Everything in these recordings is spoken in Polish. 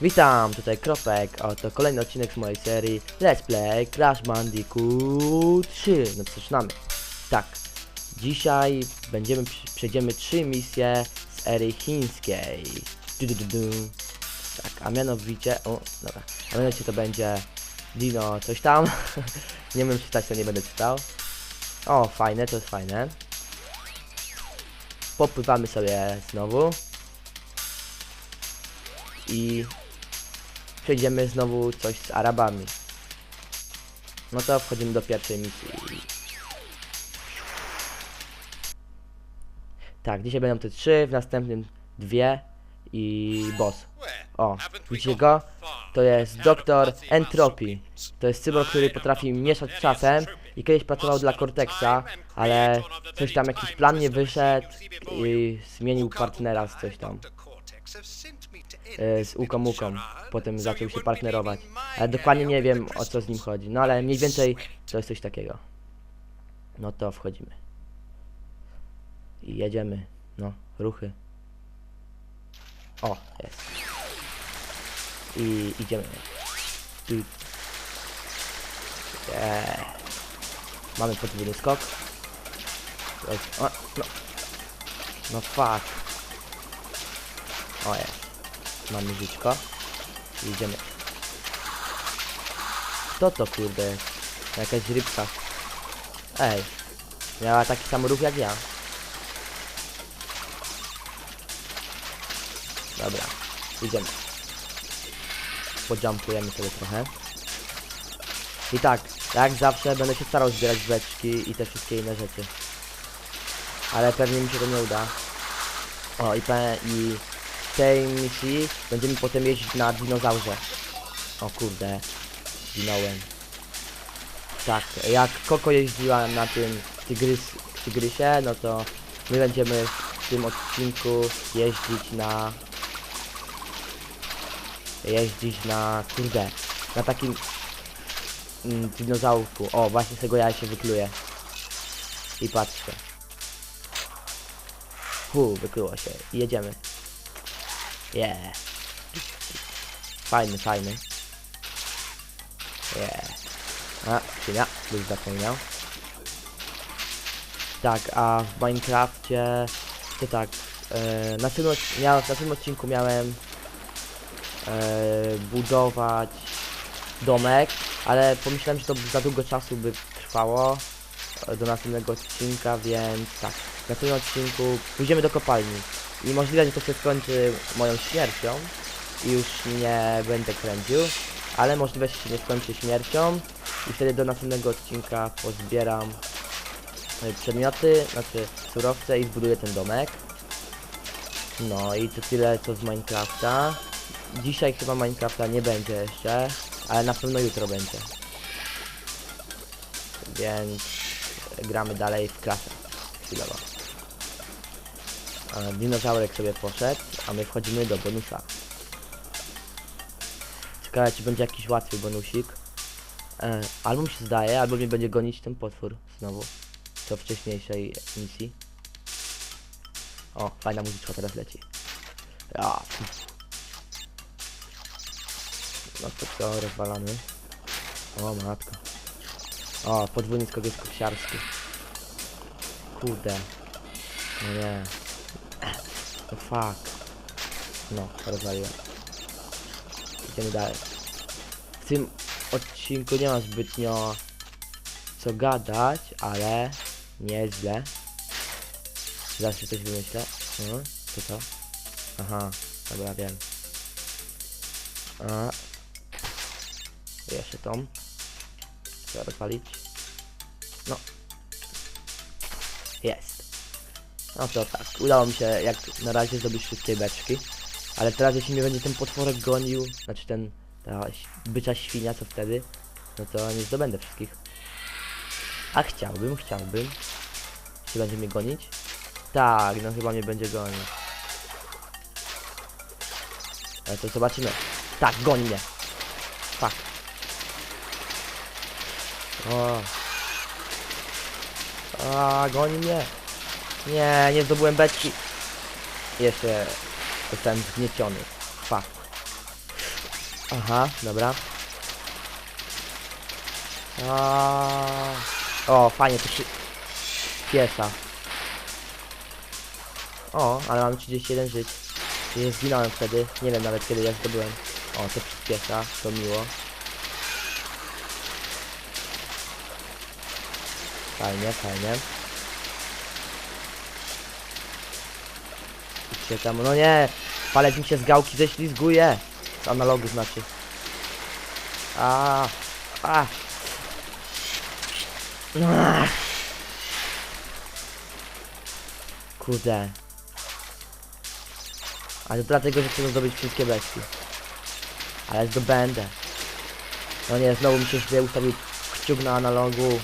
Witam, tutaj Kropek, oto kolejny odcinek z mojej serii Let's Play Crash Bandicoot 3. No zaczynamy. Tak, dzisiaj będziemy, przejdziemy trzy misje z ery chińskiej. Du, du, du, du. Tak, a mianowicie, o, dobra, a mianowicie to będzie Dino coś tam. nie wiem czytać, to nie będę czytał. O, fajne, to jest fajne. Popływamy sobie znowu. I przejdziemy znowu coś z Arabami. No to wchodzimy do pierwszej misji. Tak, dzisiaj będą te trzy, w następnym dwie i boss. O, widzicie go? To jest doktor Entropy. To jest cyborg, który potrafi mieszać czasem i kiedyś pracował dla Cortexa, ale coś tam, jakiś plan nie wyszedł i zmienił partnera z coś tam. E, z Ukomuką. Potem zaczął się partnerować. Ale dokładnie nie wiem o co z nim chodzi. No ale mniej więcej to jest coś takiego. No to wchodzimy. I jedziemy. No, ruchy. O, jest. I idziemy. Tu. Eee. Mamy podwójny skok. O, no. no fuck. Mamy żyćko. I idziemy. Kto to kurde? Jakaś rybka. Ej. Miała taki sam ruch jak ja. Dobra. Idziemy. Pojumpujemy sobie trochę. I tak, jak zawsze będę się starał zbierać beczki i te wszystkie inne rzeczy. Ale pewnie mi się to nie uda. O, i, pe i tej misji będziemy potem jeździć na dinozaurze. O kurde, zginąłem. Tak, jak Koko jeździła na tym tygrys, tygrysie, no to my będziemy w tym odcinku jeździć na... Jeździć na... kurde, na takim mm, dinozaurku. O, właśnie z tego ja się wykluję. I patrzę. Hu, wykryło się. I jedziemy. Yeah. Fajny, fajny. Yeah. A, świnia, już zapomniał. Tak, a w Minecrafcie to tak. E, na, tym, miał, na tym odcinku miałem e, budować domek, ale pomyślałem, że to za długo czasu by trwało e, do następnego odcinka, więc tak. Na tym odcinku pójdziemy do kopalni. I możliwe, że to się skończy moją śmiercią i już nie będę kręcił, ale możliwe, że się nie skończy śmiercią i wtedy do następnego odcinka pozbieram e, przedmioty, znaczy surowce i zbuduję ten domek. No i to tyle co z Minecrafta. Dzisiaj chyba Minecrafta nie będzie jeszcze, ale na pewno jutro będzie. Więc gramy dalej w klasę. Chwilowo. Dinozaurek sobie poszedł, a my wchodzimy do bonusa. Ciekawe czy będzie jakiś łatwy bonusik. E, albo mi się zdaje, albo mnie będzie gonić ten potwór znowu. Co wcześniejszej misji. O, fajna muzyczka teraz leci. Ja. No to co, rozwalamy. O matko. O, podwójny skok jest kopsiarski. Kurde. No nie. No fuck. No, rozwaliłem. Idziemy dalej. W tym odcinku nie ma zbytnio co gadać, ale nieźle. Zawsze coś wymyślę. Mhm, co to? Aha, dobra, wiem. A. Jeszcze tą. Trzeba rozwalić. No. Jest. No to tak, udało mi się jak na razie zdobyć wszystkie beczki. Ale teraz jeśli mnie będzie ten potworek gonił, znaczy ten, ta bycza świnia, co wtedy, no to nie zdobędę wszystkich. A chciałbym, chciałbym. Czy będzie mnie gonić? Tak, no chyba mnie będzie gonić. Ale to zobaczymy. Tak, goni mnie. Fuck. O. A, goni mnie. Nie, nie zdobyłem beczki. Jeszcze zostałem zgnieciony. Fuck. Aha, dobra. A, o, fajnie, to się piesza. O, ale mam 31 żyć. Nie zginąłem wtedy. Nie wiem nawet kiedy ja zdobyłem. O, to przyspiesza, to miło. Fajnie, fajnie. Tam, no nie! Palec mi się z gałki ześlizguje! Z analogu znaczy. A, a. Ach. Kurde. Ale dlatego, że chcę zdobyć wszystkie bestie. Ale zdobędę. No nie, znowu mi się źle ustawił kciuk na analogu.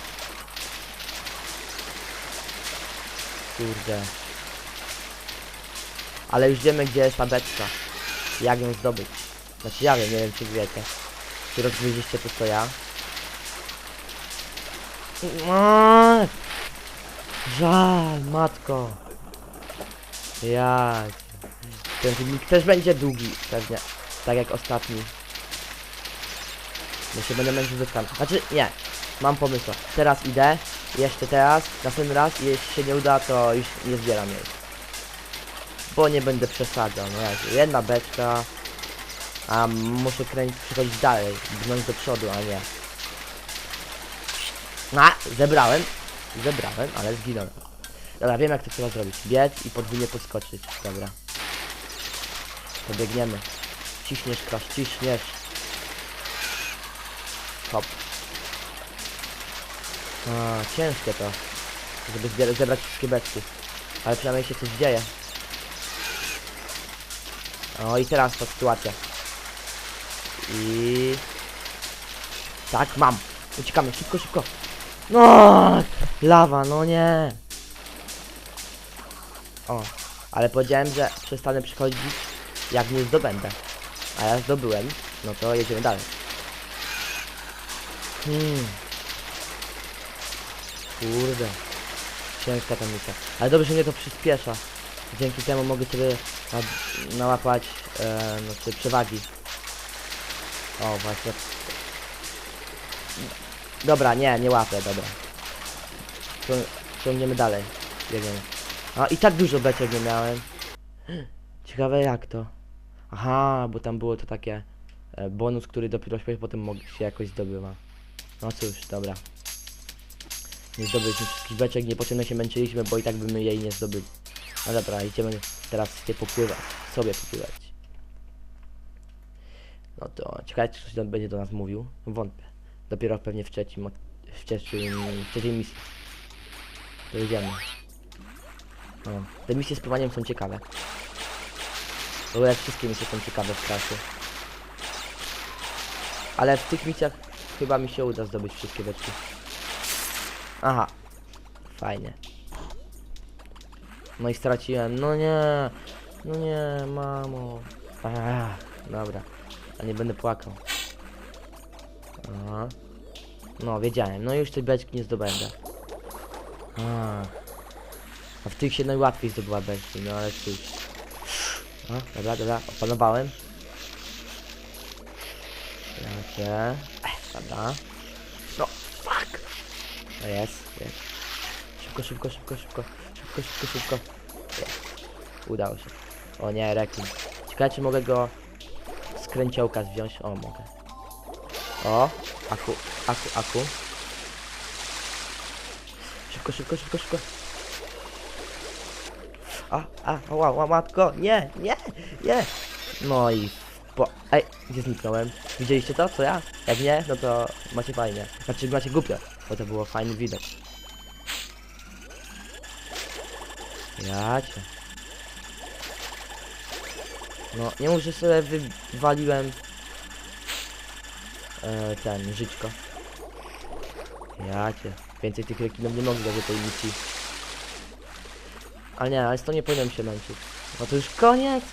Kurde. Ale już wiemy, gdzie jest ta beczka. Jak ją zdobyć. Znaczy ja wiem, nie wiem czy wiecie. Czy rozgryźliście to co ja. Żal, matko. Jak. Ten filmik też będzie długi, pewnie. Tak jak ostatni. Bo się będę męczył ze skan. Znaczy, nie. Mam pomysł. Teraz idę. Jeszcze teraz. Następny raz. I jeśli się nie uda, to już nie zbieram jej. Bo nie będę przesadzał. No jak, jedna beczka. A muszę kręcić, przechodzić dalej. Brnąć do przodu, a nie. A, zebrałem. Zebrałem, ale zginąłem. Dobra, wiem jak to trzeba zrobić. Biec i podwójnie podskoczyć. Dobra. To biegniemy. Ciśniesz, krasz, ciśniesz. Hop. A, ciężkie to. Żeby zebrać wszystkie beczki. Ale przynajmniej się coś dzieje. O i teraz ta sytuacja. I... Tak, mam. Uciekamy, szybko, szybko. No, lawa, no nie. O, ale powiedziałem, że przestanę przychodzić, jak nie zdobędę. A ja zdobyłem, no to jedziemy dalej. Hmm. Kurde. Ciężka ta misja. Ale dobrze, że mnie to przyspiesza. Dzięki temu mogę sobie nałapać e, znaczy przewagi. O, właśnie. Dobra, nie, nie łapę, dobra. Cią- Ciągniemy dalej. Jedziemy. A i tak dużo beczek nie miałem. Ciekawe jak to. Aha, bo tam było to takie e, bonus, który dopiero potem się jakoś zdobywa. No cóż, dobra. Nie zdobyliśmy wszystkich beczek, niepotrzebnie się męczyliśmy, bo i tak byśmy jej nie zdobyli. No dobra, idziemy teraz sobie popływać. Sobie popływać. No to ciekawe, czy tam będzie do nas mówił. Wątpię. Dopiero pewnie w trzecim, w trzecim, w trzeciej misji. To. No, te misje z pływaniem są ciekawe. W ogóle wszystkie misje są ciekawe w klasie. Ale w tych misjach chyba mi się uda zdobyć wszystkie beczki. Aha. Fajnie. No i straciłem. No nie. No nie, mamo. Dobra. A nie będę płakał. Aha. No, wiedziałem. No już tej beczki nie zdobędę. A w tych się najłatwiej zdobyła beczki, no ale cóż. A, dobra, dobra, opanowałem. Jakie? Dobra. No, fuck! To jest, jest. Szybko, szybko, szybko, szybko. Szybko, szybko, szybko. Udało się. O nie, rekin. Ciekawe czy mogę go z kręciołka. O, mogę. O, aku, aku, aku. Szybko, szybko, szybko, szybko. A, a, ła, ła, matko, nie, nie, nie. No i po... Ej, gdzie zniknąłem? Widzieliście to, co ja? Jak nie, no to macie fajnie. Znaczy macie głupio, bo to było fajny widok. Jacie. No, nie że sobie wywaliłem e, ten, żyćko. Jacie. Więcej tych rekinów nie mogę do tej misji. Ale nie, ale z to nie powinienem się męczyć. No to już koniec?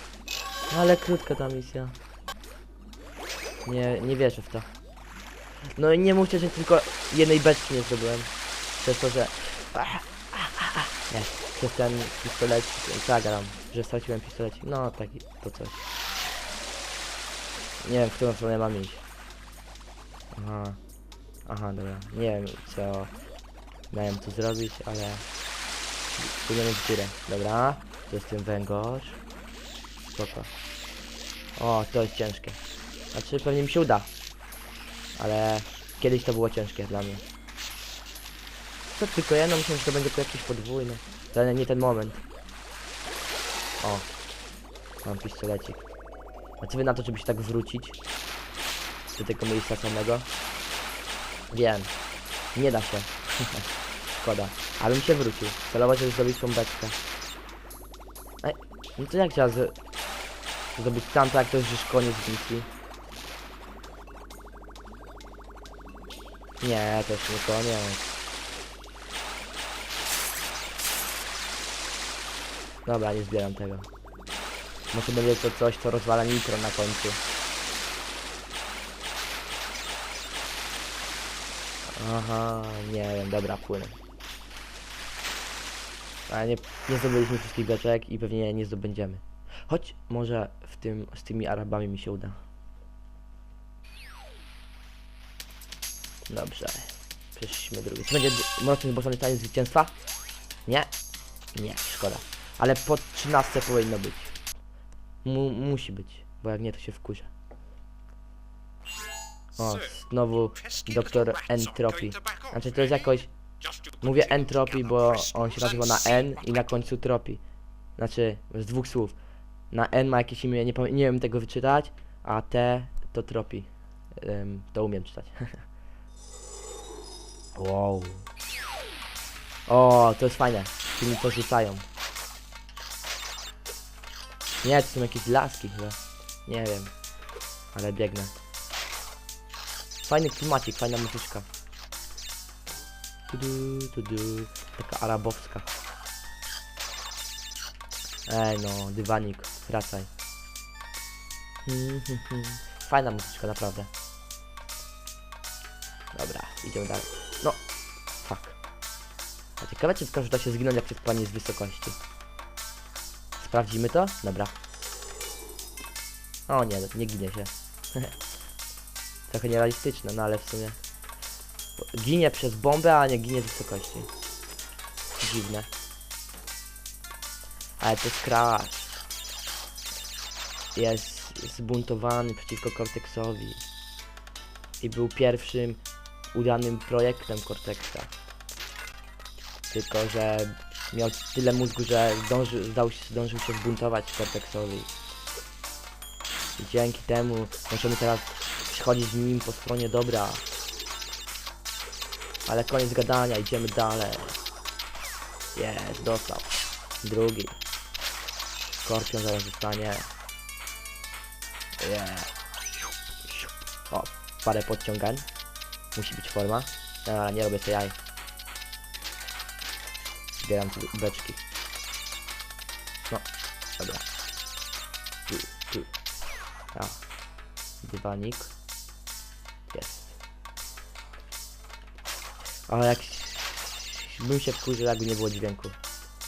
Ale krótka ta misja. Nie, nie wierzę w to. No i nie mówcie, że tylko jednej beczki nie zdobyłem. Przez to, że... Nie, przez ten pistolet, zagram, że straciłem pistolet. No, taki, to coś. Nie wiem, w którą stronę mam iść. Aha. Aha, dobra. Nie wiem, co miałem tu zrobić, ale... Płyniemy w górę. Dobra. To jest ten węgorz. Spoko. O, to jest ciężkie. Znaczy, pewnie mi się uda. Ale kiedyś to było ciężkie dla mnie. To tylko jedno, myślę, że to będzie tu jakiś podwójny. Ale nie ten moment. O. Mam pistolecik. A co wy na to, żeby się tak wrócić? Do tego miejsca samego? Wiem. Nie da się. Szkoda. Ale bym się wrócił. Celowo, żeby zrobić tą beczkę. Ej, no to jak trzeba z... zrobić tamto, jak to już koniec misji? Nie, to już nie koniec. Dobra, nie zbieram tego. Może będzie to coś, co rozwala nitro na końcu. Aha, nie wiem, dobra, płynę. Ale nie, nie zdobyliśmy wszystkich beczek i pewnie nie zdobędziemy. Choć może w tym, z tymi Arabami mi się uda. Dobrze. Przeszliśmy drugi. Czy będzie mroczny zboczony taniec zwycięstwa? Nie? Nie, szkoda. Ale po 13 powinno być. Mu, musi być, bo jak nie to się wkurza. O, znowu doktor Entropy. Znaczy to jest jakoś... Mówię Entropy, bo on się nazywa na N i na końcu Tropy. Znaczy, z dwóch słów. Na N ma jakieś imię, nie, nie wiem tego wyczytać, a T to Tropy. Ym, to umiem czytać. wow. O, to jest fajne. Ci mi porzucają. Nie, to są jakieś laski chyba. Nie wiem. Ale biegnę. Fajny klimacik, fajna muzyczka. Tudu, tudu. Taka arabowska. Ej no, dywanik, wracaj. Fajna muzyczka, naprawdę. Dobra, idziemy dalej. No, fuck. A ciekawe czy w da się zginąć jak się spadnie z wysokości. Sprawdzimy to? Dobra. O nie, nie ginie się. Trochę nierealistyczne, no ale w sumie. Ginie przez bombę, a nie ginie z wysokości. Dziwne. Ale to Crash. Jest zbuntowany przeciwko Cortexowi. I był pierwszym udanym projektem Cortexa. Tylko, że miał tyle mózgu, że zdążył, zdał się, zdążył się zbuntować Cortexowi. I dzięki temu możemy teraz przychodzić z nim po stronie dobra. Ale koniec gadania, idziemy dalej. Jest, dostał. Drugi. Skorpion zaraz zostanie. Yeah. O, parę podciągań. Musi być forma. Ale nie robię sobie jaj. Zbieram tu beczki. No, dobra. Tu, tu. A. Dywanik. Jest. Ale jak bym się wkurzył, jakby nie było dźwięku.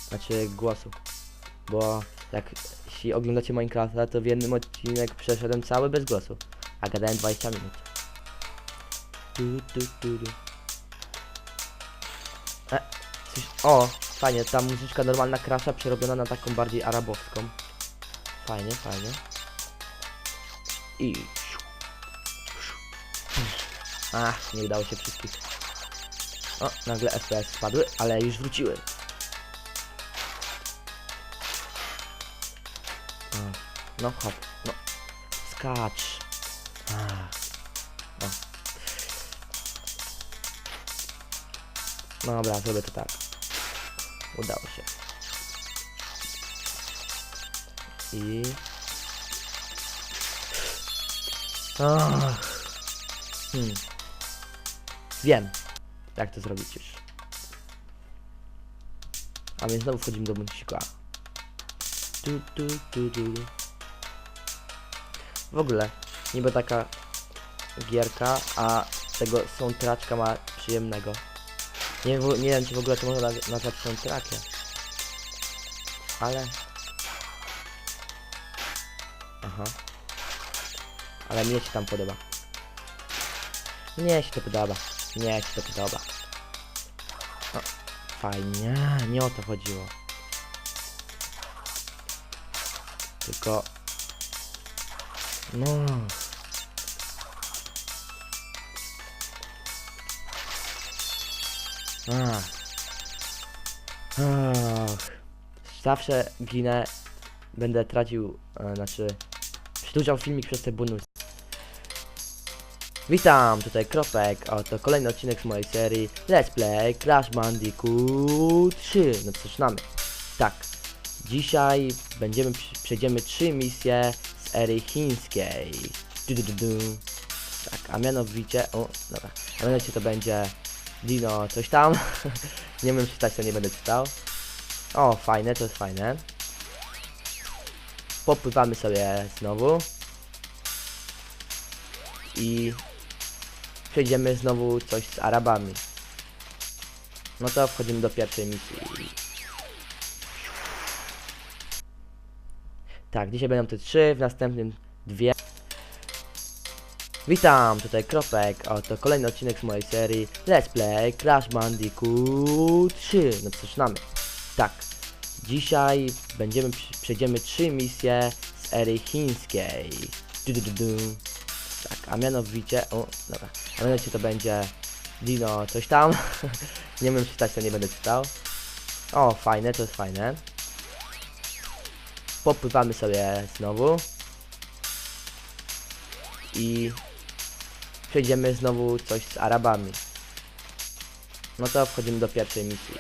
Znaczy głosu. Bo jak jeśli oglądacie Minecrafta, to w jednym odcinek przeszedłem cały bez głosu. A gadałem 20 minut. Tu, tu, tu. E, coś, o, fajnie, ta muzyczka normalna krasza przerobiona na taką bardziej arabowską. Fajnie, fajnie. I... Ach, nie udało się wszystkich. O, nagle FPS spadły, ale już wróciły. No hop, no. Skacz. Ach. O. Dobra, zrobię to tak. Udało się. I... Ach. Hmm. Wiem, jak to zrobić już. A więc znowu wchodzimy do buncika. Tu, tu, tu, tu. W ogóle, niby taka gierka, a tego soundtracka ma przyjemnego. Nie, nie wiem, czy w ogóle to można naz- nazwać soundtrackiem. Ale... Aha. Ale mnie się tam podoba. Mnie się to podoba. Mnie się to podoba. O, fajnie, nie o to chodziło. Tylko... No... Ach. Ach. Zawsze ginę, będę tracił, e, znaczy przedłużał filmik przez te bonusy. Witam, tutaj Kropek, oto kolejny odcinek z mojej serii Let's Play Crash Bandicoot 3. No to zaczynamy. Tak, dzisiaj będziemy, przejdziemy trzy misje z ery chińskiej. Du, du, du, du. Tak, a mianowicie, o, dobra, a mianowicie to będzie Dino coś tam. nie wiem czytać, to nie będę czytał. O, fajne, to jest fajne. Popływamy sobie znowu. I przejdziemy znowu coś z Arabami. No to wchodzimy do pierwszej misji. Tak, dzisiaj będą te trzy, w następnym dwie. Witam, tutaj Kropek, oto kolejny odcinek z mojej serii Let's Play Crash Bandicoot 3. No to zaczynamy. Tak, dzisiaj będziemy, przejdziemy trzy misje z ery chińskiej. Du, du, du, du. Tak, a mianowicie, o, dobra, a mianowicie to będzie Dino coś tam. nie wiem czytać, to nie będę czytał. O, fajne, to jest fajne. Popływamy sobie znowu. I przejdziemy znowu coś z Arabami. No to wchodzimy do pierwszej misji.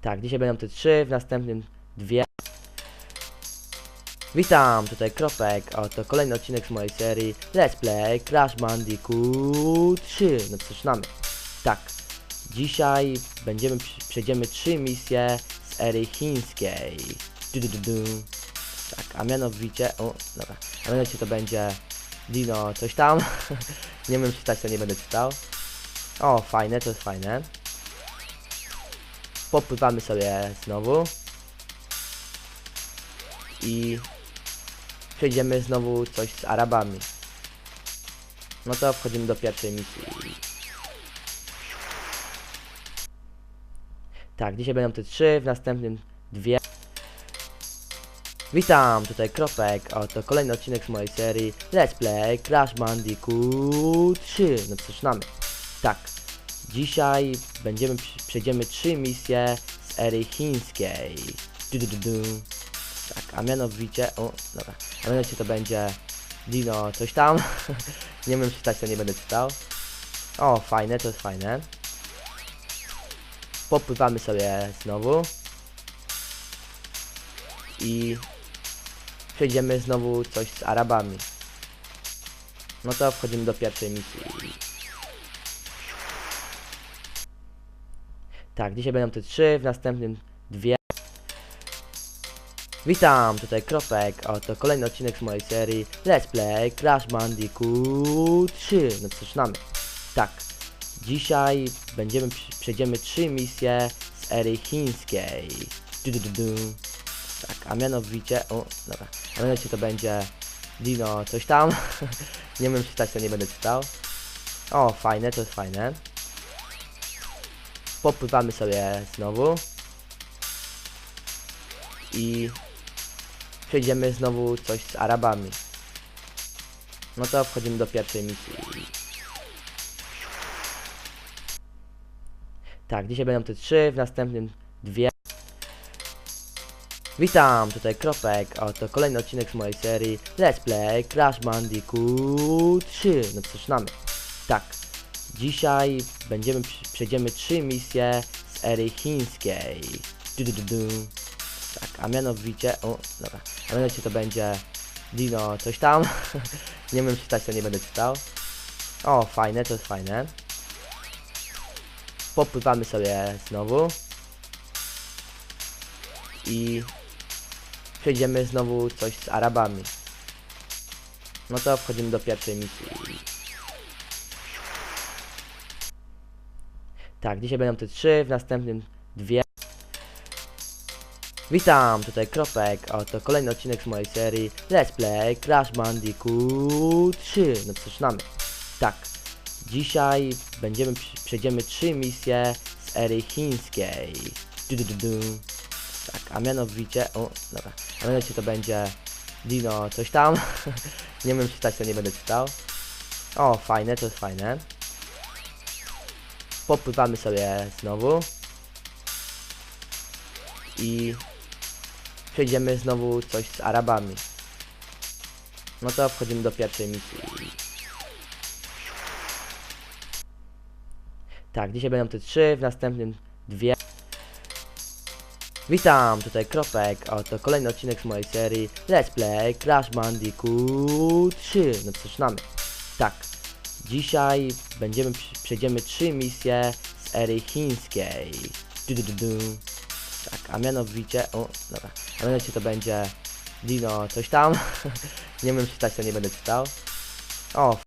Tak, dzisiaj będą te trzy, w następnym dwie. Witam, tutaj Kropek, oto kolejny odcinek z mojej serii Let's Play Crash Bandicoot 3. No zaczynamy. Tak, dzisiaj będziemy, przejdziemy trzy misje z ery chińskiej. Du, du, du, du. Tak, a mianowicie, o, dobra, a mianowicie to będzie Dino coś tam. nie wiem czytać, to nie będę czytał. O, fajne, to jest fajne. Popływamy sobie znowu. I przejdziemy znowu coś z Arabami. No to wchodzimy do pierwszej misji. Tak, dzisiaj będą te trzy, w następnym dwie. Witam, tutaj Kropek, oto kolejny odcinek z mojej serii Let's Play Crash Bandicoot 3. No to zaczynamy. Tak, dzisiaj będziemy, przejdziemy trzy misje z ery chińskiej. Du, du, du, du. Tak, a mianowicie, o, dobra, a mianowicie to będzie Dino coś tam. nie wiem czytać, to nie będę czytał. O, fajne, to jest fajne. Popływamy sobie znowu. I przejdziemy znowu coś z Arabami. No to wchodzimy do pierwszej misji. Tak, dzisiaj będą te trzy, w następnym dwie. Witam, tutaj Kropek, oto kolejny odcinek z mojej serii Let's Play Crash Bandicoot 3. No zaczynamy. Tak, dzisiaj będziemy, przejdziemy trzy misje z ery chińskiej. Du, du, du, du. Tak, a mianowicie, o, dobra, a mianowicie to będzie Dino coś tam. nie wiem czytać, to nie będę czytał. O, fajne, to jest fajne. Popływamy sobie znowu. I przejdziemy znowu coś z Arabami. No to wchodzimy do pierwszej misji. Tak, dzisiaj będą te trzy, w następnym dwie. Witam, tutaj Kropek, oto kolejny odcinek z mojej serii Let's Play Crash Bandicoot 3. No to zaczynamy. Tak, dzisiaj będziemy, przejdziemy trzy misje z ery chińskiej. Du, du, du, du. Tak, a mianowicie, o, dobra, a mianowicie to będzie Dino coś tam. nie wiem czytać, to nie będę czytał. O, fajne, to jest fajne. Popływamy sobie znowu. I przejdziemy znowu coś z Arabami. No to wchodzimy do pierwszej misji. Tak, dzisiaj będą te trzy, w następnym dwie. Witam, tutaj Kropek, oto kolejny odcinek z mojej serii Let's Play Crash Bandicoot 3. No to zaczynamy. Tak, dzisiaj będziemy, przejdziemy trzy misje z ery chińskiej. Du, du, du, du. Tak, a mianowicie, o, dobra, a mianowicie to będzie Dino coś tam. nie wiem czytać, to nie będę czytał. O, fajne, to jest fajne. Popływamy sobie znowu. I przejdziemy znowu coś z Arabami. No to wchodzimy do pierwszej misji. Tak, dzisiaj będą te trzy, w następnym dwie. Witam, tutaj Kropek, oto kolejny odcinek z mojej serii Let's Play Crash Bandicoot 3. No to zaczynamy. Tak, dzisiaj będziemy, przejdziemy trzy misje z ery chińskiej. Du, du, du, du. Tak, a mianowicie, o, dobra, a mianowicie to będzie Dino coś tam. nie wiem czytać, to nie będę czytał. O,